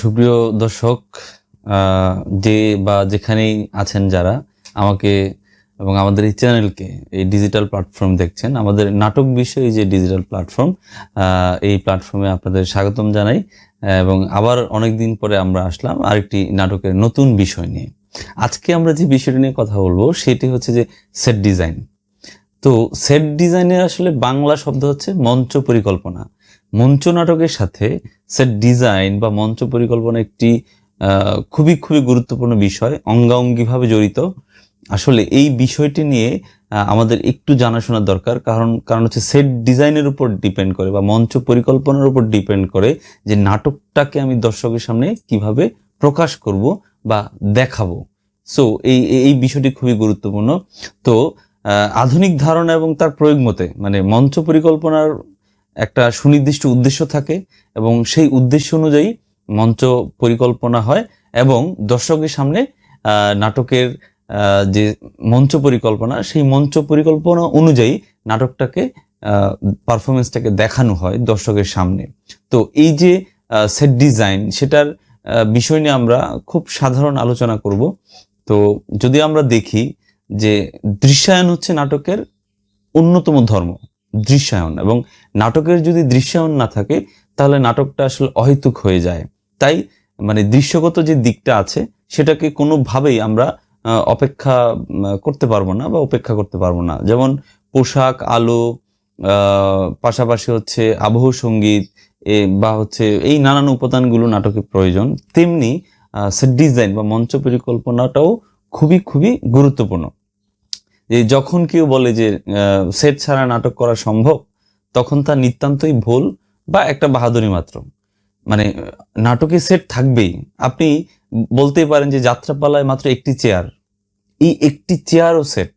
সুপ্রিয় দর্শক যে বা যেখানেই আছেন যারা, আমাকে এবং আমাদের এই চ্যানেলকে, এই ডিজিটাল প্ল্যাটফর্ম দেখছেন, আমাদের নাটক বিষয়ে যে ডিজিটাল প্ল্যাটফর্ম এই প্ল্যাটফর্মে আপনাদের স্বাগতম জানাই, এবং আবার অনেক দিন পরে আমরা আসলাম আরেকটি নাটকের নতুন বিষয় নিয়ে। আজকে আমরা যে বিষয়টি নিয়ে কথা বলব, সেটি হচ্ছে যে সেট ডিজাইন তো সেট ডিজাইনের আসলে বাংলা শব্দ হচ্ছে মঞ্চ পরিকল্পনা। মঞ্চ নাটকের সাথে সেট ডিজাইন বা মঞ্চ পরিকল্পনা একটি খুবই খুবই গুরুত্বপূর্ণ বিষয়, অঙ্গাঙ্গিভাবে জড়িত। আসলে এই বিষয়টি নিয়ে আমাদের একটু জানাশোনার দরকার। কারণ কারণ হচ্ছে সেট ডিজাইনের উপর ডিপেন্ড করে বা মঞ্চ পরিকল্পনার উপর ডিপেন্ড করে যে নাটকটাকে আমি দর্শকের সামনে কীভাবে প্রকাশ করব বা দেখাবো। সো এই- এই বিষয়টি খুবই গুরুত্বপূর্ণ। তো আধুনিক ধারণা এবং তার প্রয়োগ মতে মানে মঞ্চ পরিকল্পনার একটা সুনির্দিষ্ট উদ্দেশ্য থাকে এবং সেই উদ্দেশ্য অনুযায়ী মঞ্চ পরিকল্পনা হয় এবং দর্শকের সামনে নাটকের যে মঞ্চ পরিকল্পনা, সেই মঞ্চ পরিকল্পনা অনুযায়ী নাটকটাকে পারফরমেন্সটাকে দেখানো হয় দর্শকের সামনে। তো এই যে সেট ডিজাইন সেটার বিষয় নিয়ে আমরা খুব সাধারণ আলোচনা করব। তো যদি আমরা দেখি যে দৃশ্যায়ন হচ্ছে নাটকের অন্যতম ধর্ম দৃশ্যায়ন এবং নাটকের যদি দৃশ্যায়ন না থাকে, তাহলে নাটকটা আসলে অহেতুক হয়ে যায়। তাই মানে দৃশ্যগত যে দিকটা আছে, সেটাকে কোনোভাবেই আমরা অপেক্ষা করতে পারব না বা উপেক্ষা করতে পারব না। যেমন পোশাক, আলো পাশাপাশি হচ্ছে আবহ সংগীত বা হচ্ছে এই নানান উপাদানগুলো নাটকে প্রয়োজন, তেমনি সেট ডিজাইন বা মঞ্চ পরিকল্পনাটাও খুবই খুবই গুরুত্বপূর্ণ। যে যখন কেউ বলে যে সেট ছাড়া নাটক করা সম্ভব, তখন তা নিতান্তই ভুল বা একটা বাহাদুরি মাত্র। মানে নাটকে সেট থাকবেই। আপনি বলতেই পারেন যে যাত্রাপালায় মাত্র একটি চেয়ার এই একটি চেয়ারও সেট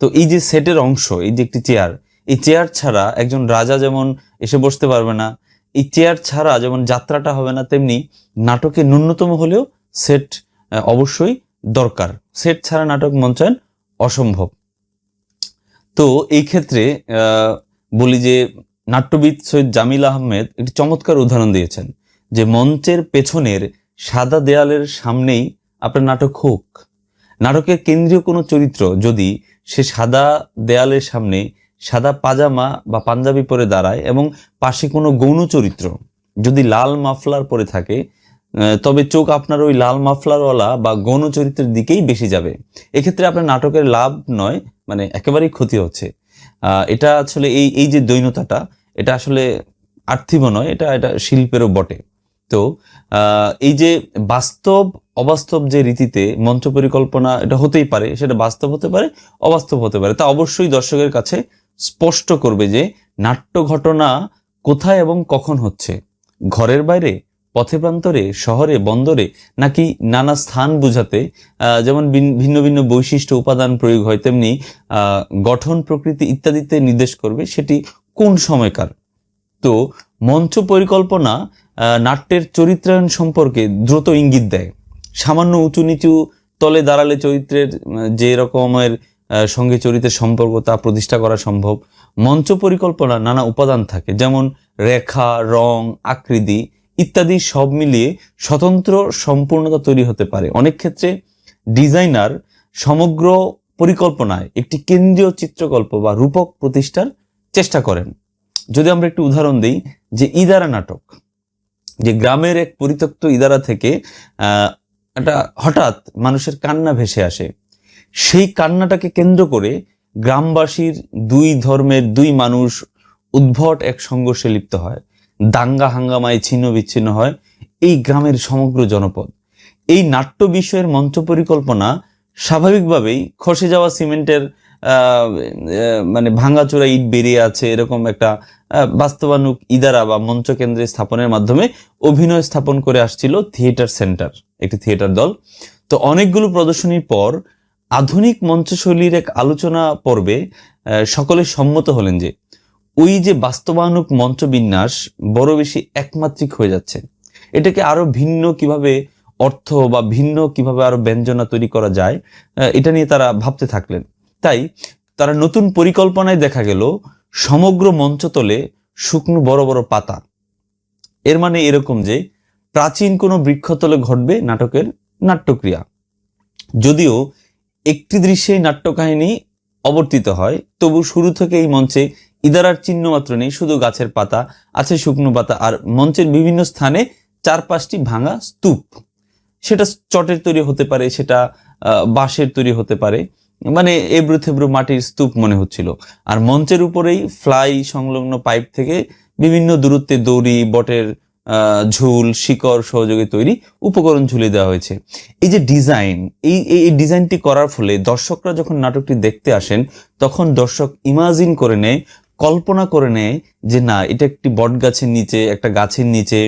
তো এই যে সেটের অংশ, এই যে একটি চেয়ার এই চেয়ার ছাড়া একজন রাজা যেমন এসে বসতে পারবে না, এই চেয়ার ছাড়া যেমন যাত্রাটা হবে না, তেমনি নাটকে ন্যূনতম হলেও সেট অবশ্যই দরকার। সেট ছাড়া নাটক মঞ্চায়ন অসম্ভব। তো এই ক্ষেত্রে বলি যে নাট্যবিদ সৈয়দ জামিল আহমেদ একটি চমৎকার উদাহরণ দিয়েছেন যে মঞ্চের পেছনের সাদা দেয়ালের সামনেই আপনার নাটক হোক। নাটকের কেন্দ্রীয় কোনো চরিত্র যদি সে সাদা দেয়ালের সামনে সাদা পাজামা বা পাঞ্জাবি পরে দাঁড়ায় এবং পাশে কোনো গৌণ চরিত্র যদি লাল মাফলার পরে থাকে তবে চোখ আপনার ওই লাল মাফলারওয়ালা বা গৌণ চরিত্রের দিকেই বেশি যাবে। এক্ষেত্রে আপনার নাটকের লাভ নয় মানে একেবারেই ক্ষতি হচ্ছে। এটা আসলে এই এই যে দৈন্যতাটা এটা আসলে আর্থিব নয়, এটা এটা শিল্পেরও বটে। তো এই যে বাস্তব, অবাস্তব যে রীতিতে মঞ্চ পরিকল্পনা এটা হতেই পারে, সেটা বাস্তব হতে পারে, অবাস্তব হতে পারে, তা অবশ্যই দর্শকের কাছে স্পষ্ট করবে যে নাট্য ঘটনা কোথায় এবং কখন হচ্ছে। ঘরের বাইরে পথে প্রান্তরে শহরে, বন্দরে নাকি নানা স্থান বুঝাতে যেমন ভিন- ভিন্ন ভিন্ন বৈশিষ্ট্য উপাদান প্রয়োগ হয়, তেমনি গঠন প্রকৃতি ইত্যাদিতে নির্দেশ করবে, সেটি কোন সময়কার? তো মঞ্চ পরিকল্পনা নাট্যের চরিত্রায়ন সম্পর্কে দ্রুত ইঙ্গিত দেয়। সামান্য উঁচু নিচু তলে দাঁড়ালে চরিত্রের যে রকমের সঙ্গে চরিত্রের সম্পর্ক তা প্রতিষ্ঠা করা সম্ভব। মঞ্চ পরিকল্পনা নানা উপাদান থাকে, যেমন রেখা, রং, আকৃতি ইত্যাদি সব মিলিয়ে স্বতন্ত্র সম্পূর্ণতা তৈরি হতে পারে। অনেক ক্ষেত্রে ডিজাইনার সমগ্র পরিকল্পনায় একটি কেন্দ্রীয় চিত্রকল্প বা রূপক প্রতিষ্ঠার চেষ্টা করেন। যদি আমরা একটু উদাহরণ দিই, যে ইদারা নাটক, যে গ্রামের এক পরিত্যক্ত ইদারা থেকে একটা হঠাৎ মানুষের কান্না ভেসে আসে। সেই কান্নাটাকে কেন্দ্র করে গ্রামবাসীর দুই ধর্মের দুই মানুষ উদ্ভট এক সংঘর্ষে লিপ্ত হয়। দাঙ্গা হাঙ্গামায় ছিন্ন বিচ্ছিন্ন হয় এই গ্রামের সমগ্র জনপদ। এই নাট্য বিষয়ের মঞ্চ পরিকল্পনা স্বাভাবিকভাবেই খসে যাওয়া সিমেন্টের মানে ভাঙাচোরা ইট বেরিয়ে আছে এরকম একটা বাস্তবানুক ইদারা বা মঞ্চ কেন্দ্রে স্থাপনের মাধ্যমে অভিনয় স্থাপন করে আসছিল থিয়েটার সেন্টার, একটি থিয়েটার দল। তো অনেকগুলো প্রদর্শনীর পর আধুনিক মঞ্চশৈলীর এক আলোচনা পর্বে সকলে সম্মত হলেন যে ওই যে বাস্তবানুক মঞ্চ বিন্যাস বড় বেশি একমাত্রিক হয়ে যাচ্ছে। এটাকে আরও ভিন্ন কীভাবে অর্থ বা ভিন্ন কীভাবে আরও ব্যঞ্জনা তৈরি করা যায় এটা নিয়ে তারা ভাবতে থাকলেন। তাই তারা নতুন পরিকল্পনায় দেখা গেল, সমগ্র মঞ্চতলে শুকনো বড় বড় পাতা। এর মানে এরকম যে, প্রাচীন কোনো বৃক্ষতলে ঘটবে নাটকের নাট্যক্রিয়া। যদিও একটি দৃশ্যেই নাট্যকাহিনী অবর্তিত হয়, তবু শুরু থেকে এই মঞ্চে ইদারার চিহ্ন মাত্র নেই, শুধু গাছের পাতা আছে, শুকনো পাতা, আর মঞ্চের বিভিন্ন স্থানে চার পাঁচটি ভাঙা স্তূপ। সেটা চটের তৈরি হতে পারে, সেটা বাঁশের তৈরি হতে পারে। মানে এবড়ো থেবড়ো মাটির স্তূপ মনে হচ্ছিল। আর মঞ্চের উপরেই ফ্লাই সংলগ্ন পাইপ থেকে বিভিন্ন দূরত্বে দড়ি, বটের ঝুল, শিকড় সহযোগে তৈরি উপকরণ ঝুলে দেওয়া হয়েছে। এই যে ডিজাইন এই এই ডিজাইনটি করার ফলে দর্শকরা যখন নাটকটি দেখতে আসেন, তখন দর্শক ইমাজিন করে নেয় কল্পনা করে নেয় যে না, এটা একটি বট গাছের নিচে, একটা গাছের নিচে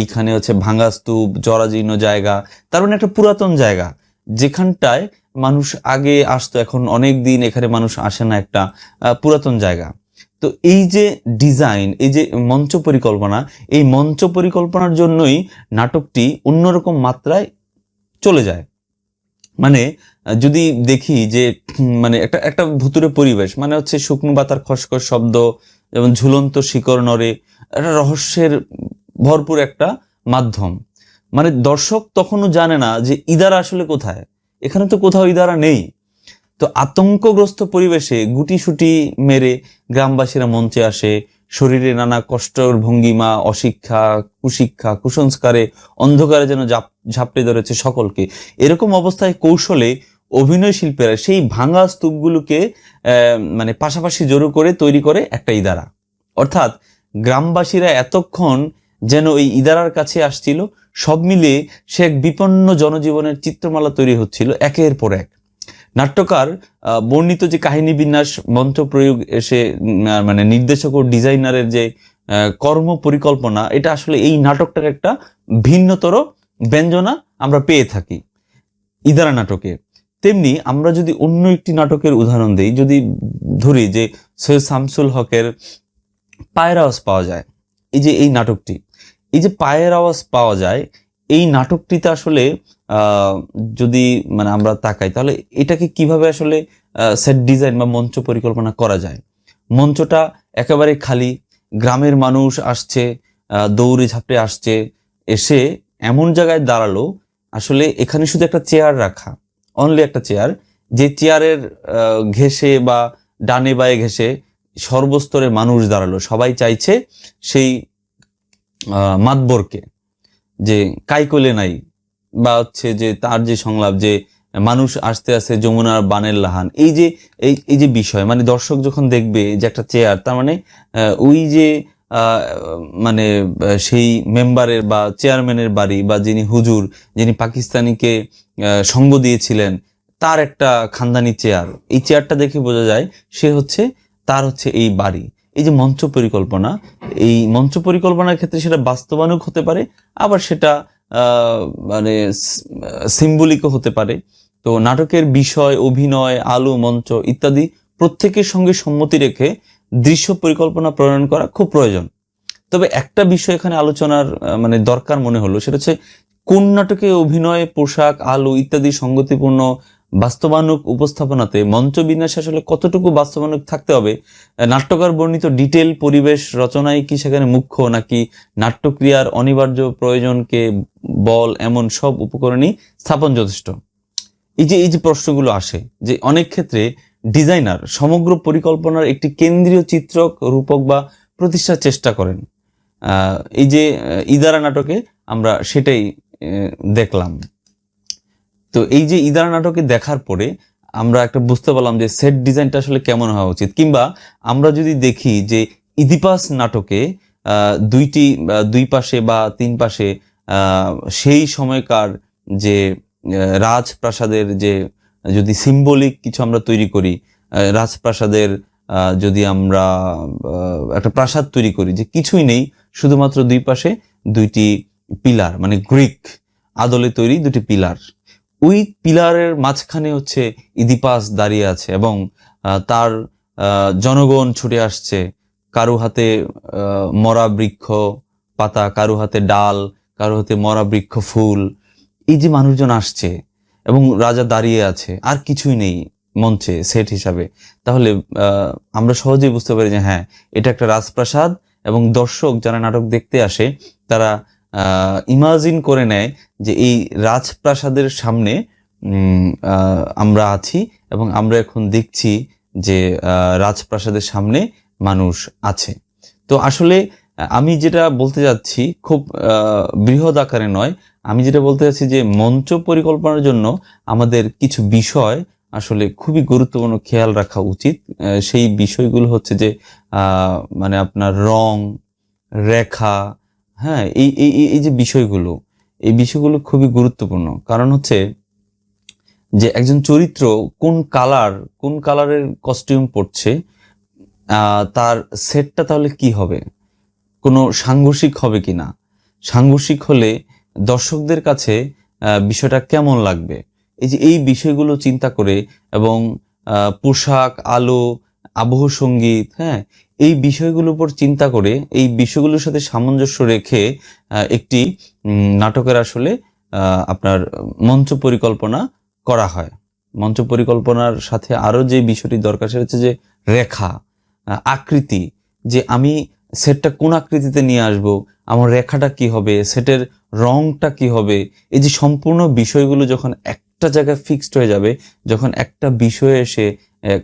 এইখানে হচ্ছে ভাঙা স্তূপ জরাজীর্ণ জায়গা, তার মানে একটা পুরাতন জায়গা। যেখানটায় মানুষ আগে আসতো, এখন অনেক দিন এখানে মানুষ আসে না একটা পুরাতন জায়গা। তো এই যে ডিজাইন, এই যে মঞ্চ পরিকল্পনা, এই মঞ্চ পরিকল্পনার জন্যই নাটকটি অন্যরকম মাত্রায় চলে যায়। মানে যদি দেখি যে মানে একটা একটা ভুতুরে পরিবেশ মানে হচ্ছে শুকনো বাতার, খসখস শব্দ যেমন ঝুলন্ত শিকড় নড়ে, একটা রহস্যের ভরপুর একটা মাধ্যম। মানে দর্শক তখনও জানে না যে ইদারা আসলে কোথায়। এখানে তো কোথাও ইদারা নেই। তো আতঙ্কগ্রস্ত পরিবেশে গুটিসুটি মেরে গ্রামবাসীরা মঞ্চে আসে। শরীরে নানা কষ্টর ভঙ্গিমা, অশিক্ষা, কুশিক্ষা, কুসংস্কারে অন্ধকারে যেন ঝাপ- ঝাপটে ধরেছে সকলকে। এরকম অবস্থায় কৌশলে অভিনয় শিল্পীরা সেই ভাঙা স্তূপগুলোকে মানে পাশাপাশি জড়ো করে তৈরি করে একটা ইদারা। অর্থাৎ গ্রামবাসীরা এতক্ষণ যেন ওই ইদারার কাছে আসছিল, সব মিলিয়ে সে এক বিপন্ন জনজীবনের চিত্রমালা তৈরি হচ্ছিল একের পর এক। নাট্যকার বর্ণিত যে কাহিনী বিন্যাস মন্ত্র প্রয়োগ এসে মানে নির্দেশক ও ডিজাইনারের যে কর্ম পরিকল্পনা, এটা আসলে এই নাটকটার একটা ভিন্নতর ব্যঞ্জনা আমরা পেয়ে থাকি। ইদারা নাটকে। তেমনি আমরা যদি অন্য একটি নাটকের উদাহরণ দিই, যদি ধরি যে সৈয়দ শামসুল হকের পায়ের আওয়াজ পাওয়া যায়, এই যে এই নাটকটি, এই যে পায়ের আওয়াজ পাওয়া যায়, এই নাটকটিতে আসলে যদি মানে আমরা তাকাই, তাহলে এটাকে কীভাবে আসলে সেট ডিজাইন বা মঞ্চ পরিকল্পনা করা যায়? মঞ্চটা একেবারে খালি, গ্রামের মানুষ আসছে দৌড়ে ঝাঁপড়ে আসছে, এসে এমন জায়গায় দাঁড়াল, আসলে এখানে শুধু একটা চেয়ার রাখা অনলি একটা চেয়ার যে চেয়ারের ঘেঁষে বা ডানে বায়ে ঘেঁষে সর্বস্তরে মানুষ দাঁড়াল। সবাই চাইছে সেই মাতবরকে, যে কাইকলে নাই, বা হচ্ছে যে তার যে সংলাপ, যে মানুষ আসতে আসতে যমুনার বানের লাহান। এই যে, এই এই যে বিষয় মানে দর্শক যখন দেখবে যে একটা চেয়ার তার মানে ওই যে মানে সেই মেম্বারের বা চেয়ারম্যানের বাড়ি বা যিনি হুজুর, যিনি পাকিস্তানিকে সঙ্গ দিয়েছিলেন, তার একটা খানদানি চেয়ার। এই চেয়ারটা দেখে বোঝা যায় সে হচ্ছে, তার হচ্ছে এই বাড়ি। এই যে মঞ্চ পরিকল্পনা, এই মঞ্চ পরিকল্পনার ক্ষেত্রে সেটা বাস্তবানুক হতে পারে, আবার সেটা মানে সিম্বলিকও হতে পারে। তো নাটকের বিষয়, অভিনয়, আলো, মঞ্চ ইত্যাদি প্রত্যেকের সঙ্গে সম্মতি রেখে দৃশ্য পরিকল্পনা প্রণয়ন করা খুব প্রয়োজন। তবে একটা বিষয় এখানে আলোচনার মানে দরকার মনে হলো, সেটা হচ্ছে কোন নাটকে অভিনয়, পোশাক, আলো ইত্যাদি সঙ্গতিপূর্ণ বাস্তবানুক উপস্থাপনাতে মঞ্চ বিন্যাসে আসলে কতটুকু বাস্তবানুক থাকতে হবে? নাট্যকার বর্ণিত ডিটেল পরিবেশ রচনায় কি সেখানে মুখ্য, নাকি নাট্যক্রিয়ার অনিবার্য প্রয়োজনকে বল, এমন সব উপকরণই স্থাপন যথেষ্ট? এই যে এই যে প্রশ্নগুলো আসে, যে অনেক ক্ষেত্রে ডিজাইনার, সমগ্র পরিকল্পনার একটি কেন্দ্রীয় চিত্রক, রূপক বা প্রতিষ্ঠার চেষ্টা করেন। এই যে ইদারা নাটকে আমরা সেটাই দেখলাম। তো এই যে ইদারা নাটকে দেখার পরে আমরা একটা বুঝতে পারলাম যে সেট ডিজাইনটা আসলে কেমন হওয়া উচিত। কিংবা আমরা যদি দেখি যে ইদিপাস নাটকে দুইটি দুই পাশে বা তিন পাশে সেই সময়কার যে রাজপ্রাসাদের যে যদি সিম্বলিক কিছু আমরা তৈরি করি রাজপ্রাসাদের যদি আমরা একটা প্রাসাদ তৈরি করি যে কিছুই নেই, শুধুমাত্র দুই পাশে দুইটি পিলার মানে গ্রিক আদলে তৈরি দুটি পিলার। ওই পিলারের মাঝখানে হচ্ছে ইদিপাস দাঁড়িয়ে আছে এবং তার জনগণ ছুটে আসছে। কারও হাতে মরা বৃক্ষ পাতা, কারও হাতে ডাল, কারও হাতে মরা বৃক্ষ ফুল। এই যে মানুষজন আসছে এবং রাজা দাঁড়িয়ে আছে, আর কিছুই নেই মঞ্চে সেট হিসাবে। তাহলে আমরা সহজেই বুঝতে পারি যে হ্যাঁ এটা একটা রাজপ্রাসাদ এবং দর্শক যারা নাটক দেখতে আসে, তারা ইমাজিন করে নেয় যে এই রাজপ্রাসাদের সামনে আমরা আছি এবং আমরা এখন দেখছি যে রাজপ্রাসাদের সামনে মানুষ আছে। তো আসলে, আমি যেটা বলতে যাচ্ছি, খুব বৃহৎ আকারে নয় আমি যেটা বলতে চাচ্ছি যে মঞ্চ পরিকল্পনার জন্য আমাদের কিছু বিষয় আসলে খুবই গুরুত্বপূর্ণ খেয়াল রাখা উচিত। সেই বিষয়গুলো হচ্ছে যে মানে আপনার রং রেখা হ্যাঁ এই এই এই- যে বিষয়গুলো এই বিষয়গুলো খুবই গুরুত্বপূর্ণ। কারণ হচ্ছে যে একজন চরিত্র কোন কালার কোন কালারের কস্টিউম আহ, তার সেটটা তাহলে কি হবে? কোনো সাংঘর্ষিক হবে কিনা? সাংঘর্ষিক হলে দর্শকদের কাছে বিষয়টা কেমন লাগবে? এই যে এই বিষয়গুলো চিন্তা করে এবং পোশাক, আলো, আবহ সংগীত হ্যাঁ এই বিষয়গুলোর উপর চিন্তা করে, এই বিষয়গুলোর সাথে সামঞ্জস্য রেখে একটি নাটকের আসলে আপনার মঞ্চ পরিকল্পনা করা হয়। মঞ্চ পরিকল্পনার সাথে আরও যে বিষয়টি দরকার সেটা হচ্ছে যে রেখা আকৃতি, যে আমি সেটটা কোন আকৃতিতে নিয়ে আসব, আমার রেখাটা কি হবে, সেটের রংটা কি হবে? এই যে সম্পূর্ণ বিষয়গুলো যখন একটা জায়গায় ফিক্সড হয়ে যাবে, যখন একটা বিষয়ে এসে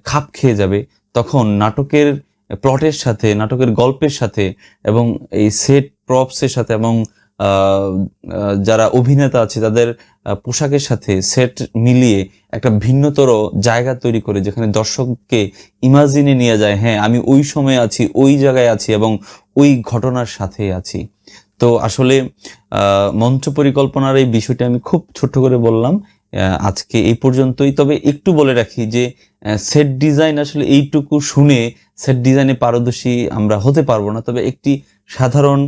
খাপ খেয়ে যাবে, তখন নাটকের প্লটের সাথে, নাটকের গল্পের সাথে এবং এই সেট প্রপসের সাথে এবং যারা অভিনেতা আছে, তাদের পোশাকের সাথে সেট মিলিয়ে একটা ভিন্নতর জায়গা তৈরি করে, যেখানে দর্শককে ইমাজিনে নিয়ে যায় হ্যাঁ আমি ওই সময়ে আছি, ওই জায়গায় আছি এবং ওই ঘটনার সাথে আছি। তো আসলে মঞ্চ পরিকল্পনার এই বিষয়টি আমি খুব ছোট্ট করে বললাম আজকে এই পর্যন্তই। তবে একটু বলে রাখি যে সেট ডিজাইন আসলে এইটুকু শুনে সেট ডিজাইনে পারদর্শী আমরা হতে পারব না। তবে একটি সাধারণ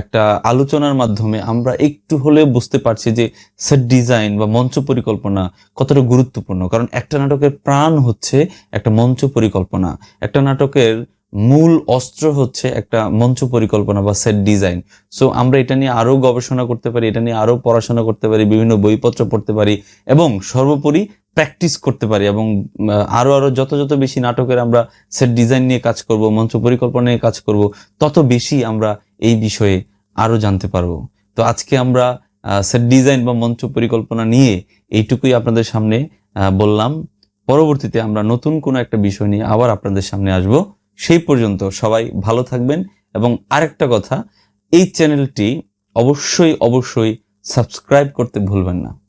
একটা আলোচনার মাধ্যমে আমরা একটু হলে বুঝতে পারছি যে সেট ডিজাইন বা মঞ্চ পরিকল্পনা কতটা গুরুত্বপূর্ণ। কারণ একটা নাটকের প্রাণ হচ্ছে একটা মঞ্চ পরিকল্পনা। একটা নাটকের মূল অস্ত্র হচ্ছে একটা মঞ্চ পরিকল্পনা বা সেট ডিজাইন সো আমরা এটা নিয়ে আরও গবেষণা করতে পারি এটা নিয়ে আরও পড়াশোনা করতে পারি বিভিন্ন বইপত্র পড়তে পারি এবং সর্বোপরি প্র্যাকটিস করতে পারি এবং আহ, আরও আরও যত যত বেশি নাটকের আমরা সেট ডিজাইন নিয়ে কাজ করব মঞ্চ পরিকল্পনা নিয়ে কাজ করব তত বেশি আমরা এই বিষয়ে আরও জানতে পারব। তো আজকে আমরা সেট ডিজাইন বা মঞ্চ পরিকল্পনা নিয়ে এইটুকুই আপনাদের সামনে বললাম। পরবর্তীতে আমরা নতুন কোনো একটা বিষয় নিয়ে আবার আপনাদের সামনে আসব। সেই পর্যন্ত সবাই ভালো থাকবেন। এবং আরেকটা কথা, এই চ্যানেলটি অবশ্যই অবশ্যই সাবস্ক্রাইব করতে ভুলবেন না।